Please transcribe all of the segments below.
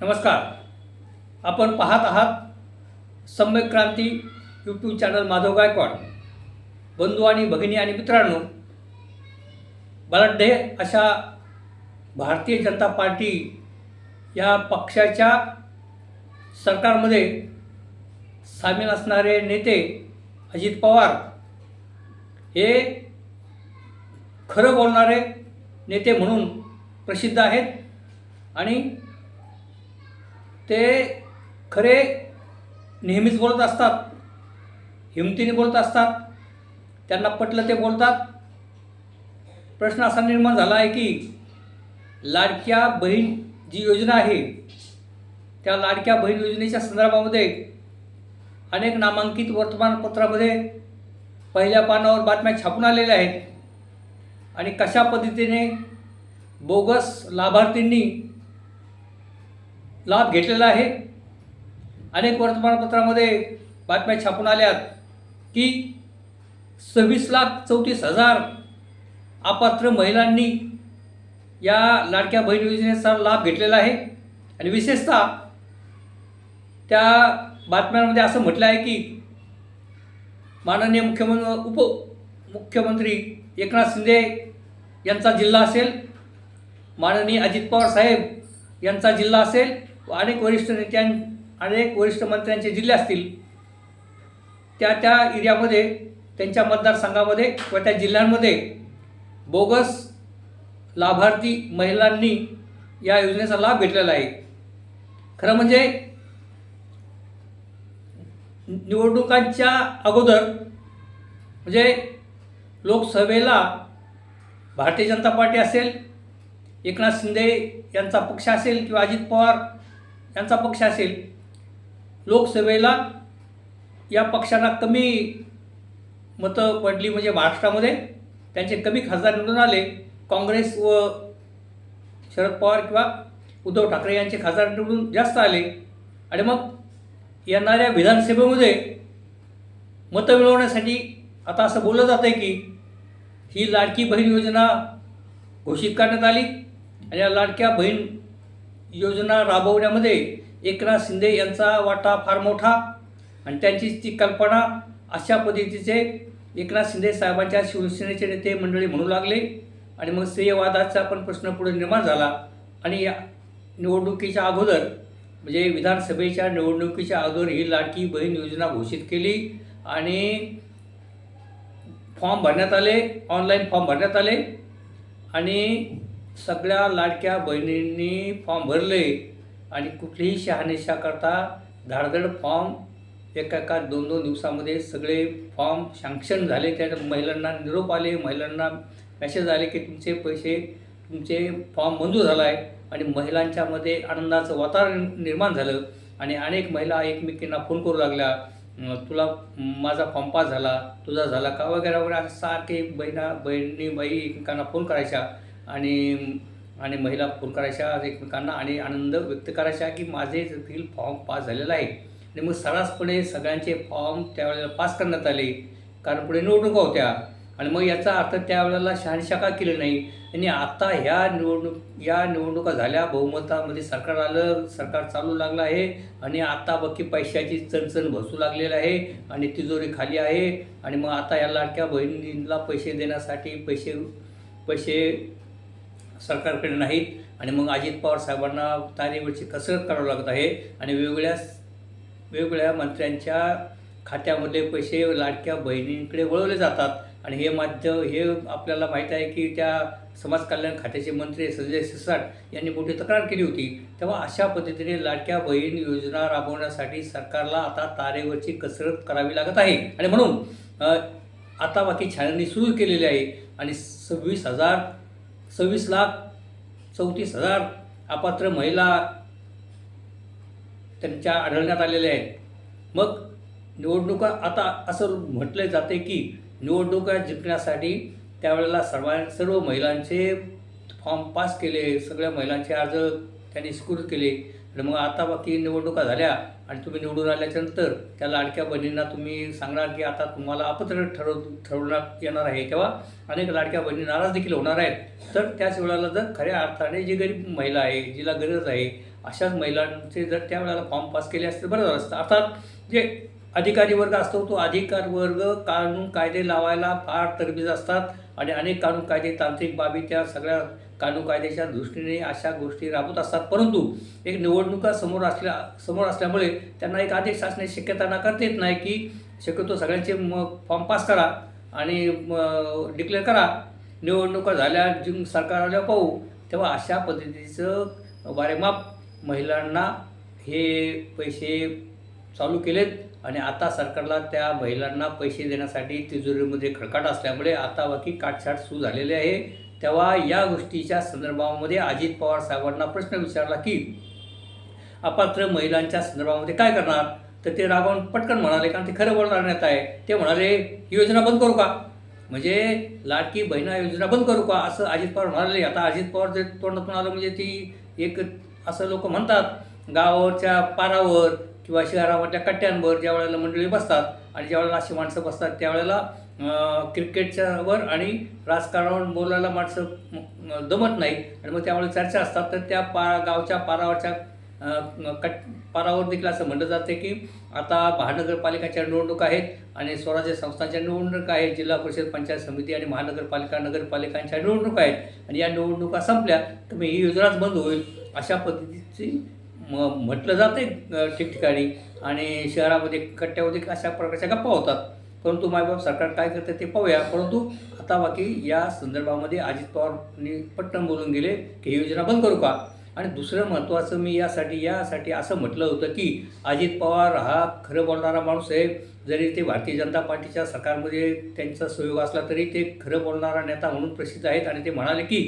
नमस्कार. आपण पाहत आहात सम्यक क्रांती यूट्यूब चॅनल माधव गायकवाड. बंधू आणि भगिनी आणि मित्रांनो बलाढ्य अशा भारतीय जनता पार्टी या पक्षाच्या सरकारमध्ये सामील असणारे नेते अजित पवार हे खरं बोलणारे नेते म्हणून प्रसिद्ध आहेत आणि ते खरे नेहमीच बोलत असतात. हिमतीने बोलत असतात. त्यांना पटलं ते बोलतात. प्रश्न असा निर्माण झाला आहे की लाडक्या बहीण जी योजना आहे त्या लाडक्या बहीण योजनेच्या संदर्भामध्ये अनेक नामांकित वर्तमानपत्रामध्ये पहिल्या पानावर बातम्या छापून आलेल्या आहेत. आणि कशा पद्धतीने बोगस लाभार्थींनी लाभ घेतलेला आहे. अनेक वर्तमानपत्रामध्ये बातम्या छापून आल्यात की सव्वीस लाख चौतीस हजार अपात्र महिलांनी या लाडक्या बहीण योजनेचा लाभ घेतलेला आहे. आणि विशेषतः त्या बातम्यांमध्ये असं म्हटलं आहे की माननीय मुख्यमंत्री एकनाथ शिंदे यांचा जिल्हा असेल. माननीय अजित पवार साहेब यांचा जिल्हा असेल. अनेक वरिष्ठ नेत्यां अनेक वरिष्ठ मंत्र्यांचे जिल्हे असतील त्या त्या एरियामध्ये त्यांच्या मतदारसंघामध्ये किंवा त्या जिल्ह्यांमध्ये बोगस लाभार्थी महिलांनी या योजनेचा लाभ घेतलेला आहे. खरं म्हणजे निवडणुकांच्या अगोदर म्हणजे लोकसभेला भारतीय जनता पार्टी असेल एकनाथ शिंदे यांचा पक्ष असेल किंवा अजित पवार यांचा पक्ष असेल. लोकसभेला या पक्षांना कमी मतं पडली म्हणजे महाराष्ट्रामध्ये. त्यांचे कमी खासदार निवडून आले. काँग्रेस व शरद पवार किंवा उद्धव ठाकरे यांचे खासदार निवडून जास्त आले. आणि मग येणाऱ्या विधानसभेमध्ये मतं मिळवण्यासाठी आता असं बोललं जातं आहे की ही लाडकी बहीण योजना घोषित करण्यात आली. आणि या लाडक्या बहीण योजना राबवण्यामध्ये एकनाथ शिंदे यांचा वाटा फार मोठा आणि त्यांची ती कल्पना अशा पद्धतीचे एकनाथ शिंदे साहेबांच्या शिवसेनेचे नेते मंडळी म्हणू लागले. आणि मग श्रेयवादाचा पण प्रश्न पुढे निर्माण झाला. आणि या निवडणुकीच्या अगोदर म्हणजे विधानसभेच्या निवडणुकीच्या अगोदर ही लाडकी बहीण योजना घोषित केली. आणि फॉर्म भरण्यात आले ऑनलाईन फॉर्म भरण्यात आले. आणि सगळ्या लाडक्या बहिणींनी फॉर्म भरले आणि कुठलीही शहानिशा करता धाडधड फॉर्म एका एका दोन दोन दिवसामध्ये सगळे फॉर्म सँक्शन झाले. त्या महिलांना निरोप आले. महिलांना मेसेज आले की तुमचे पैसे तुमचे फॉर्म मंजूर झाला आहे आणि महिलांच्यामध्ये आनंदाचं वातावरण निर्माण झालं आणि अनेक महिला एकमेकींना फोन करू लागल्या. तुला माझा फॉर्म पास झाला तुझा झाला का? वगैरे वगैरे असं सारखे बहिणा बहिणी बाई एकमेकांना फोन करायच्या. आणि आणि महिला पुरकारायच्या एकमेकांना आणि आनंद व्यक्त करायचा की माझे देखील फॉर्म पास झालेला आहे. आणि मग सर्रासपणे सगळ्यांचे फॉर्म त्यावेळेला पास करण्यात आले. कारण पुढे निवडणुका होत्या. आणि मग याचा अर्थ त्यावेळेला शहानिशा का केली नाही. आणि आता ह्या निवडणूक या निवडणुका झाल्या बहुमतामध्ये सरकार आलं सरकार चालू लागलं आहे. आणि आता बाकी पैशाची चणचण बसू लागलेलं आहे. आणि तिजोरी खाली आहे. आणि मग आता या लाडक्या बहिणींना पैसे देण्यासाठी पैसे पैसे सरकारकडे नाहीत. आणि मग अजित पवार साहेबांना तारेवरची कसरत करावं लागत आहे. आणि वेगवेगळ्या वेगवेगळ्या मंत्र्यांच्या खात्यामध्ये पैसे लाडक्या बहिणींकडे वळवले जातात. आणि हे माध्यम हे आपल्याला माहीत आहे की त्या समाज कल्याण खात्याचे मंत्री संजय सिसाट यांनी मोठी तक्रार केली होती. तेव्हा अशा पद्धतीने लाडक्या बहीण योजना राबवण्यासाठी सरकारला आता तारेवरची कसरत करावी लागत आहे. आणि म्हणून आता बाकी छाननी सुरू केलेली आहे. आणि सव्वीस हजार सव्वीस लाख चौतीस हजार अपात्र महिला त्यांच्या आढळण्यात आलेल्या आहेत. मग निवडणुका आता असं म्हटलं जाते की निवडणुका जिंकण्यासाठी त्यावेळेला सर्व सर्व महिलांचे फॉर्म पास केले सगळ्या महिलांचे अर्ज त्यांनी स्कूर केले. आणि मग आता बाकी निवडणुका झाल्या आणि तुम्ही निवडून आल्याच्यानंतर त्या लाडक्या बहिणींना तुम्ही सांगणार की आता तुम्हाला अपत्र ठरव ठरवण्यात येणार आहे तेव्हा अनेक लाडक्या बहिणी नाराज देखील होणार आहेत. तर त्याच वेळेला जर खऱ्या अर्थाने जी गरीब महिला आहे जिला गरज आहे अशाच महिलांचे जर त्यावेळेला फॉर्म पास केले असते बरं झालं असतं. अर्थात जे अधिकारी वर्ग असतो तो अधिकार वर्ग कानून कायदे लावायला फार तरबीज असतात आणि अनेक कानून कायदे तांत्रिक बाबी त्या सगळ्या कानून कायद्याच्या दृष्टीने अशा गोष्टी राबवत असतात. परंतु एक निवडणुका समोर असल्या समोर असल्यामुळे त्यांना एक आदेश असण्याची शक्यता नाकारता येत नाही की शक्यतो सगळ्यांचे मग फॉर्म पास करा आणि डिक्लेअर करा. निवडणुका झाल्या जिंक सरकार आल्यावर पाहू. तेव्हा अशा पद्धतीचं वारेमाप महिलांना हे पैसे चालू केलेत आणि आता सरकारला त्या महिलांना पैसे देण्यासाठी तिजोरीमध्ये खडकाट असल्यामुळे आता बाकी काटछाट सुरू झालेली आहे. तेव्हा या गोष्टीच्या संदर्भामध्ये अजित पवार साहेबांना प्रश्न विचारला की अपात्र महिलांच्या संदर्भामध्ये काय करणार? तर ते रागावून पटकन म्हणाले कारण ते खरं बोलणार नेत आहे. ते म्हणाले ही योजना बंद करू का? म्हणजे लाडकी बहिणा योजना बंद करू का? असं अजित पवार म्हणाले. आता अजित पवार जे तोंडातून आलं म्हणजे ती एक असं लोक म्हणतात गावावरच्या पारावर किंवा शहरामधल्या कट्ट्यांवर ज्या वेळेला मंडळी बसतात आणि ज्या वेळेला अशी माणसं बसतात त्यावेळेला क्रिकेटच्यावर आणि राजकारणावर बोलायला माणसं दमत नाही आणि मग त्यामुळे चर्चा असतात. तर त्या पा गावच्या पारावरच्या कट पारावर देखील असं म्हटलं जाते की आता महानगरपालिकाच्या निवडणुका आहेत आणि स्वराज्य संस्थांच्या निवडणुका आहेत. जिल्हा परिषद पंचायत समिती आणि महानगरपालिका नगरपालिकांच्या निवडणूक आहेत. आणि या निवडणुका संपल्या तर मग ही योजनाच बंद होईल अशा पद्धतीची म म्हटलं जाते ठिकठिकाणी. आणि शहरामध्ये कट्ट्यामध्ये अशा प्रकारच्या गप्पा होतात. परंतु मायबाप सरकार काय करते ते पाहूया. परंतु आता बाकी या संदर्भामध्ये अजित पवारनी पटकन बोलून गेले की ही योजना बंद करू का? आणि दुसरं महत्त्वाचं मी यासाठी यासाठी असं म्हटलं होतं की अजित पवार हा खरं बोलणारा माणूस आहे. जरी ते भारतीय जनता पार्टीच्या सरकारमध्ये त्यांचा सहयोग असला तरी ते खरं बोलणारा नेता म्हणून प्रसिद्ध आहेत. आणि ते म्हणाले की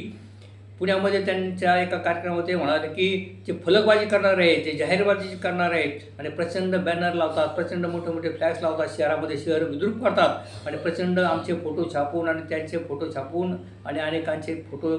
पुण्यामध्ये त्यांच्या एका कार्यक्रमात ते म्हणाले की जे फलकबाजी करणारे आहेत जे जाहीरबाजी करणारे आहेत आणि प्रचंड बॅनर लावतात प्रचंड मोठे मोठे फ्लॅग्स लावतात शहरामध्ये शहर विद्रूप करतात आणि प्रचंड आमचे फोटो छापून आणि त्यांचे फोटो छापून आणि अनेकांचे फोटो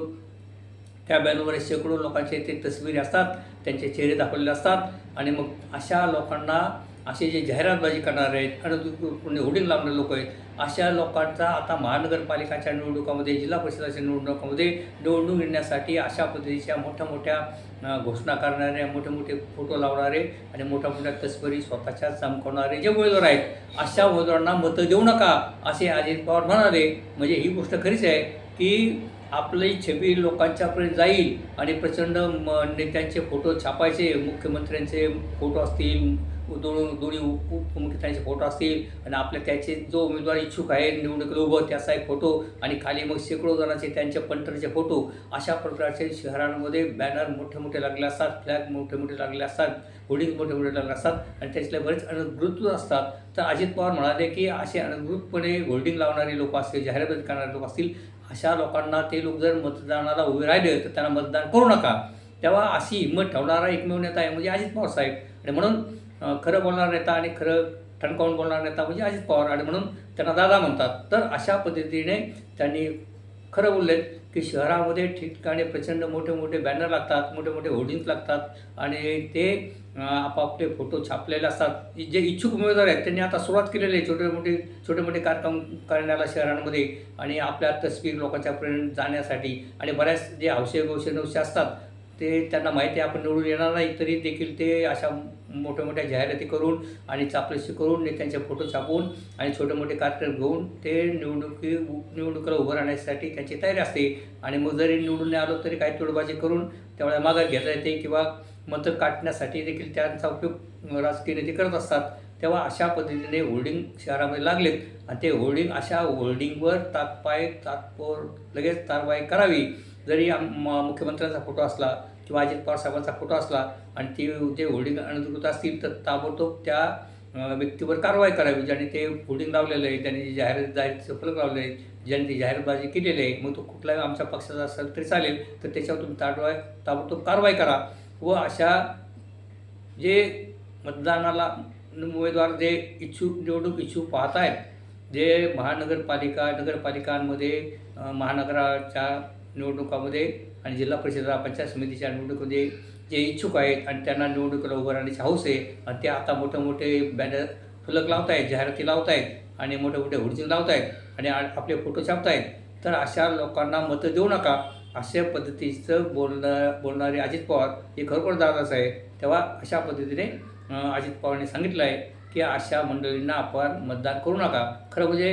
त्या बॅनरवर शेकडो लोकांचे ते तस्वीरी असतात त्यांचे चेहरे दाखवलेले असतात आणि मग अशा लोकांना असे जे जाहिरातबाजी करणारे आहेत आणि होर्डिंग लावणारे लोक आहेत अशा लोकांचा आता महानगरपालिकाच्या निवडणुकामध्ये जिल्हा परिषदाच्या निवडणुकामध्ये निवडणूक येण्यासाठी अशा पद्धतीच्या मोठ्या मोठ्या घोषणा करणारे मोठे मोठे फोटो लावणारे आणि मोठ्या मोठ्या तस्करी स्वतःच्या चमकवणारे जे उमेदवार आहेत अशा उमेदवारांना मतं देऊ नका असे अजित पवार म्हणाले. म्हणजे ही गोष्ट खरीच आहे की आपली छबी लोकांच्यापर्यंत जाईल आणि प्रचंड म नेत्यांचे फोटो छापायचे मुख्यमंत्र्यांचे फोटो असतील दोन दोन्ही उप उपमुख्यमंत्र्यांचे फोटो असतील आणि आपल्या त्याचे जो उमेदवार इच्छुक आहे निवडणुकीला उभं त्याचा एक फोटो आणि खाली मग शेकडो जणांचे त्यांच्या पंटरचे फोटो अशा प्रकारचे शहरांमध्ये बॅनर मोठे मोठे लागले असतात फ्लॅग मोठे मोठे लागले असतात होर्डिंग मोठे मोठे लागले असतात आणि त्याच्यातले बरेच अनधिकृत असतात. तर अजित पवार म्हणाले की असे अनधिकृतपणे होर्डिंग लावणारे लोक असतील जाहिरात करणारे लोक असतील अशा लोकांना ते लोक जर मतदानाला उभे राहिले तर त्यांना मतदान करू नका. तेव्हा अशी हिंमत ठेवणारा एकमेव नेता आहे म्हणजे अजित पवार साहेब. आणि म्हणून खरं बोलणारा नेता आणि खरं ठणकावून बोलणारा नेता म्हणजे अजित पवार. आणि म्हणून त्यांना दादा म्हणतात. तर अशा पद्धतीने त्यांनी खरं बोललेत की शहरामध्ये ठिकठिकाणी प्रचंड मोठे मोठे बॅनर लागतात मोठे मोठे होर्डिंग्स लागतात आणि ते आपापले फोटो छापलेले असतात. जे इच्छुक उमेदवार आहेत त्यांनी आता सुरुवात केलेली आहे छोटे मोठे छोटे मोठे कार्यक्रम करण्याला शहरांमध्ये आणि आपल्या तस्वीर लोकांच्यापर्यंत जाण्यासाठी. आणि बऱ्याच जे हौसे गौसे नवसे असतात ते त्यांना माहिती आहे आपण निवडून येणार नाही तरी देखील ते अशा मोठ्या मोठ्या जाहिराती करून आणि चापलशी करून नेत्यांचे फोटो छापून आणि छोटे मोठे कार्यक्रम घेऊन ते निवडणुकी निवडणुकीला उभं राहण्यासाठी त्यांची तयारी असते. आणि मग जरी निवडून आलो तरी काही तोडबाजी करून त्यामुळे माघार घेता येते किंवा मतं काटण्यासाठी देखील त्यांचा उपयोग राजकीय नेते करत असतात. तेव्हा अशा पद्धतीने होर्डिंग शहरामध्ये लागलेत आणि ते होर्डिंग अशा होर्डिंगवर तात्पाय तात्पर लगेच कारवाई करावी. जरी आम- म- मुख्यमंत्र्यांचा फोटो असला किंवा अजित पवार साहेबांचा फोटो असला आणि ते जे होर्डिंग अनधिकृत असतील तर ताबडतोब त्या व्यक्तीवर कारवाई करावी. ज्याने ते होर्डिंग लावलेलं आहे त्याने जाहिरात जाहीरचं फलक लावलं आहे ज्याने ती जाहीरबाजी केलेली आहे मग तो कुठलाही आमच्या पक्षाचा असेल तरी चालेल तर त्याच्यावर तुम्ही ताडवाय ताबडतोब कारवाई करा. व अशा जे मतदानाला उमेदवार जे इच्छुक निवडणूक इच्छुक पाहत आहेत जे महानगरपालिका नगरपालिकांमध्ये महानगराच्या निवडणुकामध्ये आणि जिल्हा परिषदा पंचायत समितीच्या निवडणुकीमध्ये जे इच्छुक आहेत आणि त्यांना निवडणुकीला उभं राहण्याची हौस आहे आणि ते आता मोठे मोठे बॅनर फलक लावत आहेत जाहिराती लावत आहेत आणि मोठे मोठे होर्डिंग लावत आहेत आणि आपले फोटो छापत आहेत तर अशा लोकांना मतं देऊ नका. अशा पद्धतीचं बोलणं बोलणारे अजित पवार हे खरोखर दादाच आहे तेव्हा अशा पद्धतीने अजित पवारांनी सांगितलं आहे की अशा मंडळींना आपण मतदान करू नका. खरं म्हणजे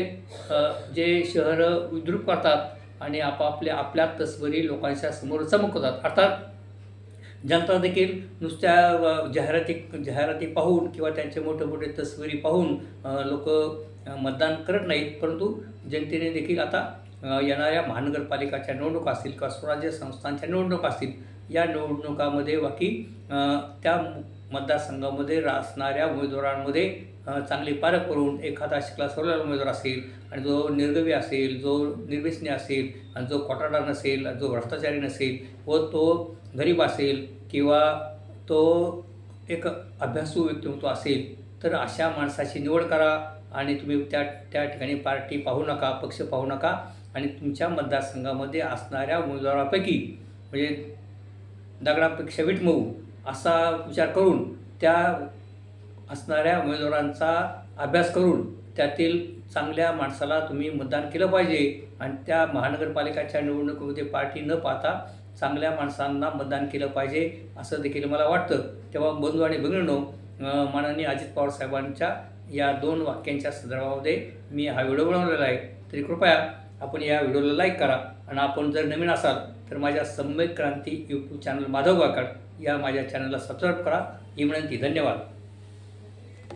जे शहरं विद्रूप करतात आणि आपापल्या आपल्या तस्वरी लोकांच्या समोर चमकवतात. अर्थात जनता देखील नुसत्या जाहिराती जाहिराती पाहून किंवा त्यांचे मोठे मोठे तस्वरी पाहून लोक मतदान करत नाहीत. परंतु जनतेने देखील आता येणाऱ्या महानगरपालिकाच्या निवडणुका असतील किंवा स्वराज्य संस्थांच्या निवडणुका असतील या निवडणुकामध्ये बाकी त्या मतदारसंघामध्ये असणाऱ्या उमेदवारांमध्ये चांगली पारख करून एखादा शिकला सरळ उमेदवार असेल आणि जो निर्गवी असेल जो निर्व्यसनी असेल आणि जो कोटाडा नसेल आणि जो भ्रष्टाचारी नसेल व तो गरीब असेल किंवा तो एक अभ्यासू व्यक्तिमत्व असेल तर अशा माणसाची निवड करा आणि तुम्ही त्या त्या ठिकाणी पार्टी पाहू नका पक्ष पाहू नका आणि तुमच्या मतदारसंघामध्ये असणाऱ्या उमेदवारापैकी म्हणजे दगडापेक्षा विटमऊ असा विचार करून त्या असणाऱ्या उमेदवारांचा अभ्यास करून त्यातील चांगल्या माणसाला तुम्ही मतदान केलं पाहिजे आणि त्या महानगरपालिकाच्या निवडणुकीमध्ये पार्टी न पाहता चांगल्या माणसांना मतदान केलं पाहिजे असं देखील मला वाटतं. तेव्हा बंधू आणि भगिनींनो माननीय अजित पवार साहेबांच्या या दोन वाक्यांच्या संदर्भामध्ये मी हा व्हिडिओ बनवलेला आहे. तरी कृपया आपण या व्हिडिओला लाईक करा आणि आपण जर नवीन असाल तर माझ्या सम्यक क्रांती यूट्यूब चॅनल माधव गायकवाड या माझ्या चॅनलला सबस्क्राईब करा. ही विनंती. धन्यवाद.